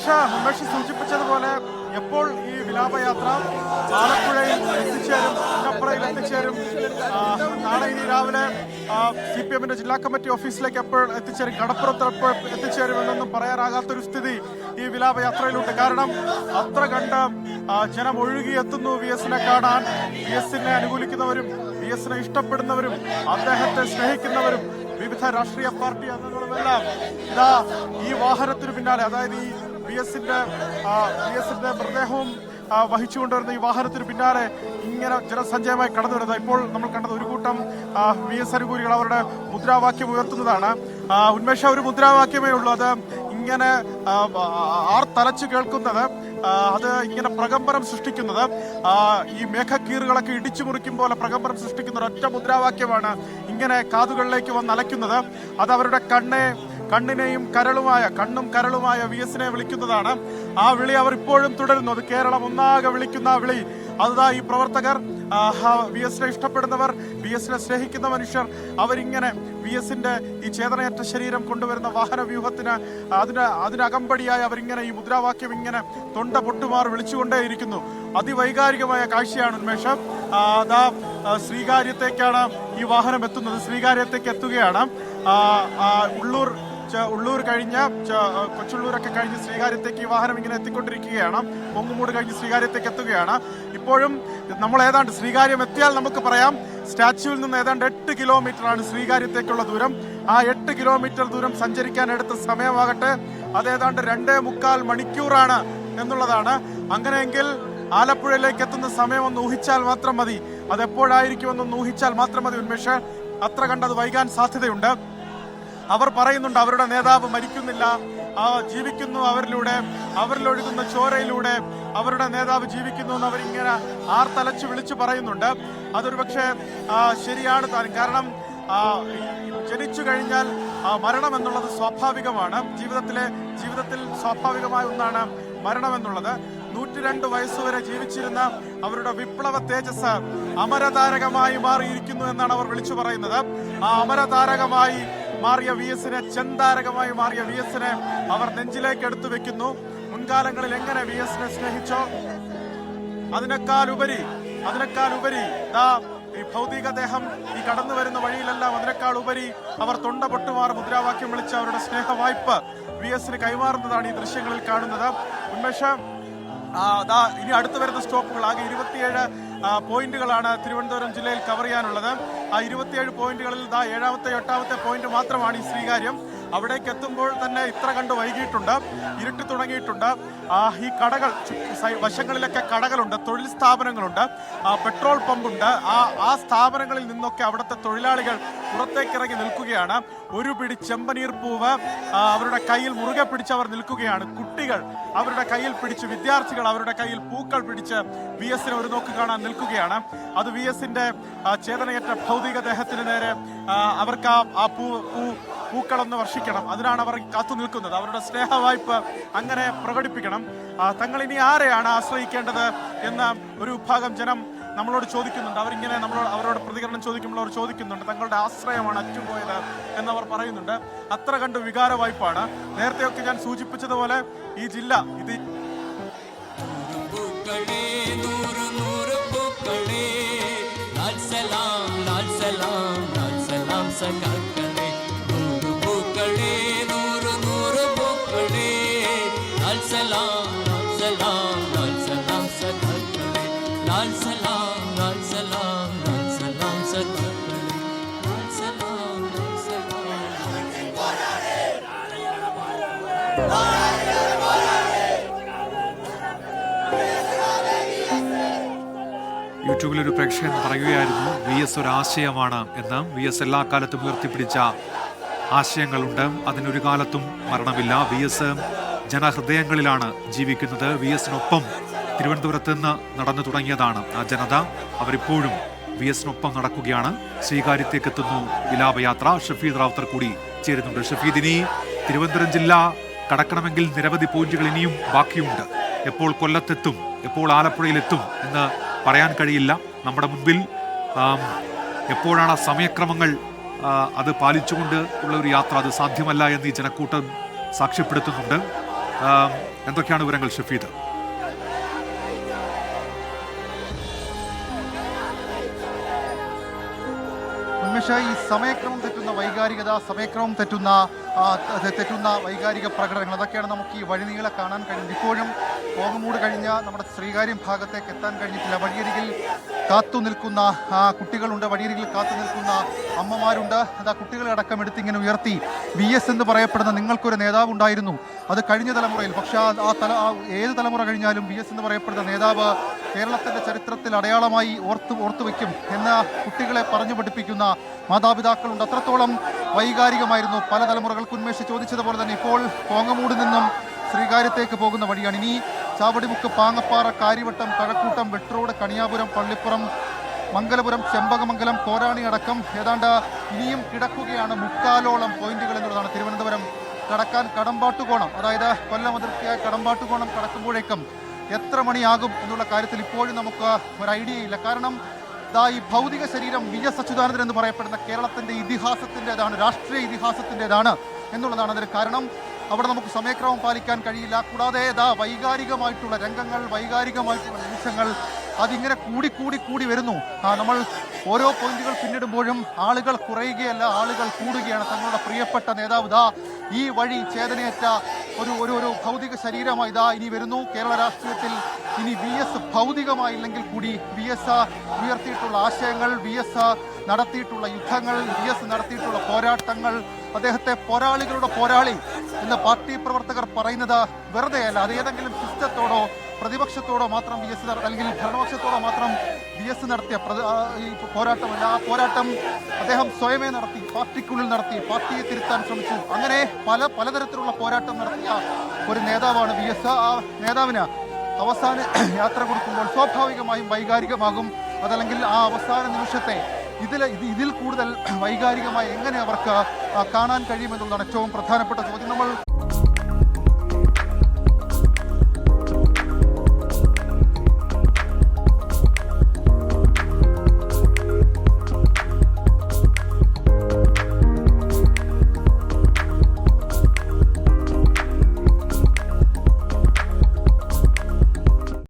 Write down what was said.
ഉന്മേഷ ഉന്മേഷ സൂചിപ്പിച്ചതുപോലെ എപ്പോൾ ഈ വിലാപയാത്ര ആലപ്പുഴയിൽ എത്തിച്ചേരും കപ്പറയിൽ എത്തിച്ചേരും നാളെ ഇനി രാവിലെ സി പി എമ്മിന്റെ ജില്ലാ കമ്മിറ്റി ഓഫീസിലേക്ക് എപ്പോൾ എത്തിച്ചേരും കടപ്പുറത്ത് എപ്പോൾ എത്തിച്ചേരുമെന്നൊന്നും പറയാനാകാത്തൊരു സ്ഥിതി ഈ വിലാപയാത്രയിലുണ്ട്. കാരണം അത്ര കണ്ട് ജനം ഒഴുകിയെത്തുന്നു വി എസിനെ കാണാൻ. വി എസിനെ അനുകൂലിക്കുന്നവരും വി എസിനെ ഇഷ്ടപ്പെടുന്നവരും അദ്ദേഹത്തെ സ്നേഹിക്കുന്നവരും വിവിധ രാഷ്ട്രീയ പാർട്ടി അംഗങ്ങളുമെല്ലാം ഇതാ ഈ വാഹനത്തിന് പിന്നാലെ അതായത് ഈ വി എസിന്റെ വി എസിന്റെ മൃതദേഹവും വഹിച്ചുകൊണ്ടിരുന്ന ഈ വാഹനത്തിന് പിന്നാലെ ഇങ്ങനെ ജനസഞ്ചയമായി കടന്നു വരുന്നത് ഇപ്പോൾ നമ്മൾ കണ്ടത് ഒരു കൂട്ടം വി എസ് അനുകൂലികൾ അവരുടെ മുദ്രാവാക്യം ഉയർത്തുന്നതാണ്. ഉന്മേഷ ഒരു മുദ്രാവാക്യമേ ഉള്ളൂ. അത് ഇങ്ങനെ ആർ തലച്ചു കേൾക്കുന്നത് അത് ഇങ്ങനെ പ്രകമ്പനം സൃഷ്ടിക്കുന്നത്. ഈ മേഘക്കീറുകളൊക്കെ ഇടിച്ചു മുറിക്കും പോലെ പ്രകമ്പനം സൃഷ്ടിക്കുന്ന ഒരൊറ്റ മുദ്രാവാക്യമാണ് ഇങ്ങനെ കാതുകളിലേക്ക് വന്ന് അലയ്ക്കുന്നത് അത് അവരുടെ കണ്ണെ കണ്ണിനെയും കരളുമായ കണ്ണും കരളുമായ വി എസിനെ വിളിക്കുന്നതാണ്. ആ വിളി അവർ ഇപ്പോഴും തുടരുന്നു. അത് കേരളം ഒന്നാകെ വിളിക്കുന്ന ആ വിളി. അതുതാ ഈ പ്രവർത്തകർ വി എസിനെ ഇഷ്ടപ്പെടുന്നവർ വി എസിനെ സ്നേഹിക്കുന്ന മനുഷ്യർ അവരിങ്ങനെ വി എസിന്റെ ഈ ചേതനയറ്റ ശരീരം കൊണ്ടുവരുന്ന വാഹന വ്യൂഹത്തിന് അതിന് അതിനകമ്പടിയായി അവരിങ്ങനെ ഈ മുദ്രാവാക്യം ഇങ്ങനെ തൊണ്ട പൊട്ടുമാർ വിളിച്ചുകൊണ്ടേയിരിക്കുന്നു. അതിവൈകാരികമായ കാഴ്ചയാണ് ഉന്മേഷം. അതാ ശ്രീകാര്യത്തേക്കാണ് ഈ വാഹനം എത്തുന്നത് ശ്രീകാര്യത്തേക്ക് എത്തുകയാണ് ഉള്ളൂർ ഉള്ളൂർ കഴിഞ്ഞ കൊച്ചുള്ളൂരൊക്കെ കഴിഞ്ഞ് ശ്രീകാര്യത്തേക്ക് ഈ വാഹനം ഇങ്ങനെ എത്തിക്കൊണ്ടിരിക്കുകയാണ്. പൊങ്ങുമൂട് കഴിഞ്ഞ് ശ്രീകാര്യത്തേക്ക് എത്തുകയാണ്. ഇപ്പോഴും നമ്മൾ ഏതാണ്ട് ശ്രീകാര്യം എത്തിയാൽ നമുക്ക് പറയാം സ്റ്റാച്യുവിൽ നിന്ന് ഏതാണ്ട് എട്ട് കിലോമീറ്റർ ആണ് ശ്രീകാര്യത്തേക്കുള്ള ദൂരം. ആ എട്ട് കിലോമീറ്റർ ദൂരം സഞ്ചരിക്കാൻ എടുത്ത സമയമാകട്ടെ അതേതാണ്ട് രണ്ടേ മുക്കാൽ മണിക്കൂറാണ് എന്നുള്ളതാണ്. അങ്ങനെയെങ്കിൽ ആലപ്പുഴയിലേക്ക് എത്തുന്ന സമയം ഒന്ന് ഊഹിച്ചാൽ മാത്രം മതി. അത് എപ്പോഴായിരിക്കുമെന്നൊന്ന് ഊഹിച്ചാൽ മാത്രം മതി ഉന്മേഷ്. അത്ര കണ്ടത് വൈകാൻ സാധ്യതയുണ്ട്. അവർ പറയുന്നുണ്ട് അവരുടെ നേതാവ് മരിക്കുന്നില്ല. ആ ജീവിക്കുന്നു അവരിലൂടെ. അവരിലൊഴുകുന്ന ചോരയിലൂടെ അവരുടെ നേതാവ് ജീവിക്കുന്നു എന്ന് അവരിങ്ങനെ ആർത്തലച്ച് വിളിച്ചു പറയുന്നുണ്ട്. അതൊരു പക്ഷേ ശരിയാണ് താനും കാരണം ജനിച്ചു കഴിഞ്ഞാൽ മരണം എന്നുള്ളത് സ്വാഭാവികമാണ്. ജീവിതത്തിലെ ജീവിതത്തിൽ സ്വാഭാവികമായ ഒന്നാണ് മരണം എന്നുള്ളത്. നൂറ്റിരണ്ട് വയസ്സുവരെ ജീവിച്ചിരുന്ന അവരുടെ വിപ്ലവ തേജസ് അമരതാരകമായി മാറിയിരിക്കുന്നു എന്നാണ് അവർ വിളിച്ചു പറയുന്നത്. ആ അമരതാരകമായി മാറിയ വി എസിനെ ചെന്താരകമായി മാറിയ വി എസിനെ അവർ നെഞ്ചിലേക്ക് എടുത്തു വെക്കുന്നു. മുൻകാലങ്ങളിൽ എങ്ങനെ വി എസിനെ സ്നേഹിച്ചോ അതിനേക്കാൾ ഉപരി അതിനേക്കാൾ ഉപരി ദാ ഈ ഭൗതിക ദേഹം ഈ കടന്നു വരുന്ന വഴിയിലെല്ലാം അതിനേക്കാൾ ഉപരി അവർ തൊണ്ട പൊട്ടുമാർ മുദ്രാവാക്യം വിളിച്ച അവരുടെ സ്നേഹ വായ്പ വി എസിന് കൈമാറുന്നതാണ് ഈ ദൃശ്യങ്ങളിൽ കാണുന്നത്. ഉന്മേഷം ദാ ഇനി അടുത്ത് വരുന്ന സ്റ്റോപ്പുകൾ. ആകെ ഇരുപത്തിയേഴ് പോയിന്റുകളാണ് തിരുവനന്തപുരം ജില്ലയിൽ കവർ ചെയ്യാനുള്ളത്. ആ ഇരുപത്തിയേഴ് പോയിന്റുകളിൽ ദാ ഏഴാമത്തെ എട്ടാമത്തെ പോയിന്റ് മാത്രമാണ് ഈ ശ്രീകാര്യം. അവിടേക്ക് എത്തുമ്പോൾ തന്നെ ഇത്ര കണ്ട് വൈകിയിട്ടുണ്ട്. ഇരുട്ടി തുടങ്ങിയിട്ടുണ്ട്. ഈ കടകൾ വശങ്ങളിലൊക്കെ കടകളുണ്ട് തൊഴിൽ സ്ഥാപനങ്ങളുണ്ട്. പെട്രോൾ പമ്പുണ്ട്. ആ ആ സ്ഥാപനങ്ങളിൽ നിന്നൊക്കെ അവിടുത്തെ തൊഴിലാളികൾ പുറത്തേക്ക് ഇറങ്ങി നിൽക്കുകയാണ്. ഒരു പിടി ചെമ്പനീർ പൂവ് അവരുടെ കയ്യിൽ മുറുകെ പിടിച്ച് അവർ നിൽക്കുകയാണ്. കുട്ടികൾ അവരുടെ കയ്യിൽ പിടിച്ച് വിദ്യാർത്ഥികൾ അവരുടെ കയ്യിൽ പൂക്കൾ പിടിച്ച് വി എസിനെ ഒരു നോക്ക് കാണാൻ നിൽക്കുകയാണ്. അത് വി എസിന്റെ ചേതനയറ്റ ഭൗതിക ദേഹത്തിന് നേരെ അവർക്ക് ആ പൂ പൂ പൂക്കളൊന്ന് വർഷിക്കണം. അതിനാണ് അവർ കാത്തു നിൽക്കുന്നത്. അവരുടെ സ്നേഹവായ്പ അങ്ങനെ പ്രകടിപ്പിക്കണം. തങ്ങൾ ഇനി ആരെയാണ് ആശ്രയിക്കേണ്ടത് എന്ന ഒരു വിഭാഗം ജനം നമ്മളോട് ചോദിക്കുന്നുണ്ട്. അവരിങ്ങനെ നമ്മളോട് അവരോട് പ്രതികരണം ചോദിക്കുമ്പോൾ അവർ ചോദിക്കുന്നുണ്ട്. തങ്ങളുടെ ആശ്രയമാണ് അറ്റുപോയത് എന്നവർ പറയുന്നുണ്ട്. അത്ര കണ്ട് വികാര വായ്പാണ് നേരത്തെയൊക്കെ ഞാൻ സൂചിപ്പിച്ചതുപോലെ ഈ ജില്ല ഇത് സലാം സലാം യൂട്യൂബിൽ ഒരു പ്രേക്ഷകൻ പറയുകയായിരുന്നു വി എസ് ഒരു ആശയമാണ് എന്ന് വി എസ് എല്ലാ കാലത്തും ഉയർത്തിപ്പിടിച്ച ആശയങ്ങളുണ്ട്. അതിനൊരു കാലത്തും മരണമില്ല. വി എസ് ജനഹൃദയങ്ങളിലാണ് ജീവിക്കുന്നത് വി എസിനൊപ്പം തിരുവനന്തപുരത്ത് നിന്ന് നടന്നു തുടങ്ങിയതാണ്. ആ ജനത അവരിപ്പോഴും വി എസിനൊപ്പം നടക്കുകയാണ്. സ്വീകാര്യത്തേക്ക് എത്തുന്നു വിലാപയാത്ര ഷഫീദ് റാവുത്തർ കൂടി ചേരുന്നുണ്ട്. ഷഫീദ് ഇനി തിരുവനന്തപുരം ജില്ല കടക്കണമെങ്കിൽ നിരവധി പോയിന്റുകൾ ഇനിയും ബാക്കിയുണ്ട്. എപ്പോൾ കൊല്ലത്തെത്തും എപ്പോൾ ആലപ്പുഴയിലെത്തും എന്ന് പറയാൻ കഴിയില്ല. നമ്മുടെ മുമ്പിൽ എപ്പോഴാണ് സമയക്രമങ്ങൾ അത് പാലിച്ചുകൊണ്ട് ഉള്ള ഒരു യാത്ര? അത് സാധ്യമല്ല എന്ന് ഈ ജനക്കൂട്ടം സാക്ഷ്യപ്പെടുത്തുന്നുണ്ട്. എന്തൊക്കെയാണ് വിവരങ്ങൾ ഷഫീദ്? ഉന്മേഷ ഈ സമയക്രമം തെറ്റുന്ന വൈകാരികത സമയക്രമം തെറ്റുന്ന തെറ്റുന്ന വൈകാരിക പ്രകടനങ്ങൾ അതൊക്കെയാണ് നമുക്ക് ഈ വഴിനീളെ കാണാൻ കഴിയുന്നത് ഇപ്പോഴും പോകമൂട് കഴിഞ്ഞ നമ്മുടെ ശ്രീകാര്യം ഭാഗത്തേക്ക് എത്താൻ കഴിഞ്ഞിട്ടില്ല. വഴിയരികിൽ കാത്തു നിൽക്കുന്ന കുട്ടികളുണ്ട്. വഴിയരികിൽ കാത്തു നിൽക്കുന്ന അമ്മമാരുണ്ട്. അതാ കുട്ടികളെ അടക്കം എടുത്ത് ഇങ്ങനെ ഉയർത്തി വി എസ് എന്ന് പറയപ്പെടുന്ന നിങ്ങൾക്കൊരു നേതാവ് ഉണ്ടായിരുന്നു. അത് കഴിഞ്ഞ തലമുറയിൽ പക്ഷേ ആ ആ തല ആ ഏത് തലമുറ കഴിഞ്ഞാലും വി എസ് എന്ന് പറയപ്പെടുന്ന നേതാവ് കേരളത്തിന്റെ ചരിത്രത്തിൽ അടയാളമായി ഓർത്ത് ഓർത്തു വെക്കും എന്ന കുട്ടികളെ പറഞ്ഞു പഠിപ്പിക്കുന്ന മാതാപിതാക്കളുണ്ട്. അത്രത്തോളം വൈകാരികമായിരുന്നു പല തലമുറകൾക്ക് ഉന്മേഷിച്ച് ചോദിച്ചതുപോലെ തന്നെ ഇപ്പോൾ കോങ്ങമൂട് നിന്നും ശ്രീകാര്യത്തേക്ക് പോകുന്ന വഴിയാണ്. ഇനി ചാവടിമുക്ക് പാങ്ങപ്പാറ കാര്യവട്ടം കഴക്കൂട്ടം വെട്രോട് കണിയാപുരം പള്ളിപ്പുറം മംഗലപുരം ചെമ്പകമംഗലം കോരാണി അടക്കം ഏതാണ്ട് ഇനിയും കിടക്കുകയാണ് മുക്കാലോളം പോയിന്റുകൾ എന്നുള്ളതാണ് തിരുവനന്തപുരം കടക്കാൻ കടമ്പാട്ടുകോണം. അതായത് കൊല്ലം അതിർത്തിയായ കടമ്പാട്ടുകോണം കടക്കുമ്പോഴേക്കും എത്ര മണിയാകും എന്നുള്ള കാര്യത്തിൽ ഇപ്പോഴും നമുക്ക് ഒരു ഐഡിയ ഇല്ല കാരണം ദാ ഈ ഭൗതിക ശരീരം വി എസ് അച്യുതാനന്ദൻ എന്ന് പറയപ്പെടുന്ന കേരളത്തിന്റെ ഇതിഹാസത്തിന്റെതാണ് രാഷ്ട്രീയ ഇതിഹാസത്തിന്റെതാണ് എന്നുള്ളതാണ് അതിന് കാരണം. അവിടെ നമുക്ക് സമയക്രമം പാലിക്കാൻ കഴിയില്ല. കൂടാതെ ഇതാ വൈകാരികമായിട്ടുള്ള രംഗങ്ങൾ വൈകാരികമായിട്ടുള്ള നിമിഷങ്ങൾ അതിങ്ങനെ കൂടി കൂടി കൂടി വരുന്നു. നമ്മൾ ഓരോ പോയിന്റുകൾ പിന്നിടുമ്പോഴും ആളുകൾ കുറയുകയല്ല ആളുകൾ കൂടുകയാണ്. തങ്ങളുടെ പ്രിയപ്പെട്ട നേതാവ് ദാ ഈ വഴി ചേതനയേറ്റ ഒരു ഒരു ഒരു ഭൗതിക ശരീരമായി ഇതാ ഇനി വരുന്നു. കേരള രാഷ്ട്രീയത്തിൽ ഇനി വി എസ് ഭൗതികമായില്ലെങ്കിൽ കൂടി വി എസ് ഉയർത്തിയിട്ടുള്ള ആശയങ്ങൾ വി എസ് നടത്തിയിട്ടുള്ള യുദ്ധങ്ങൾ വി എസ് നടത്തിയിട്ടുള്ള പോരാട്ടങ്ങൾ അദ്ദേഹത്തെ പോരാളികളുടെ പോരാളി എന്ന് പാർട്ടി പ്രവർത്തകർ പറയുന്നത് വെറുതെയല്ല. അത് ഏതെങ്കിലും സിസ്റ്റത്തോടോ പ്രതിപക്ഷത്തോടോ മാത്രം വി എസ് അല്ലെങ്കിൽ ഭരണപക്ഷത്തോടോ മാത്രം വി എസ് നടത്തിയ ഈ പോരാട്ടമല്ല ആ പോരാട്ടം അദ്ദേഹം സ്വയമേ നടത്തി പാർട്ടിക്കുള്ളിൽ നടത്തി പാർട്ടിയെ തിരുത്താൻ ശ്രമിച്ചു. അങ്ങനെ പല പലതരത്തിലുള്ള പോരാട്ടം നടത്തിയ ഒരു നേതാവാണ് വി എസ്. ആ നേതാവിന് അവസാന യാത്ര കൊടുക്കുമ്പോൾ സ്വാഭാവികമായും വൈകാരികമാകും. അതല്ലെങ്കിൽ ആ അവസാന നിമിഷത്തെ ഇതിൽ ഇത് ഇതിൽ കൂടുതൽ വൈകാരികമായി എങ്ങനെ അവർക്ക് കാണാൻ കഴിയുമെന്നുള്ളതാണ് ഏറ്റവും പ്രധാനപ്പെട്ട ചോദ്യം. നമ്മൾ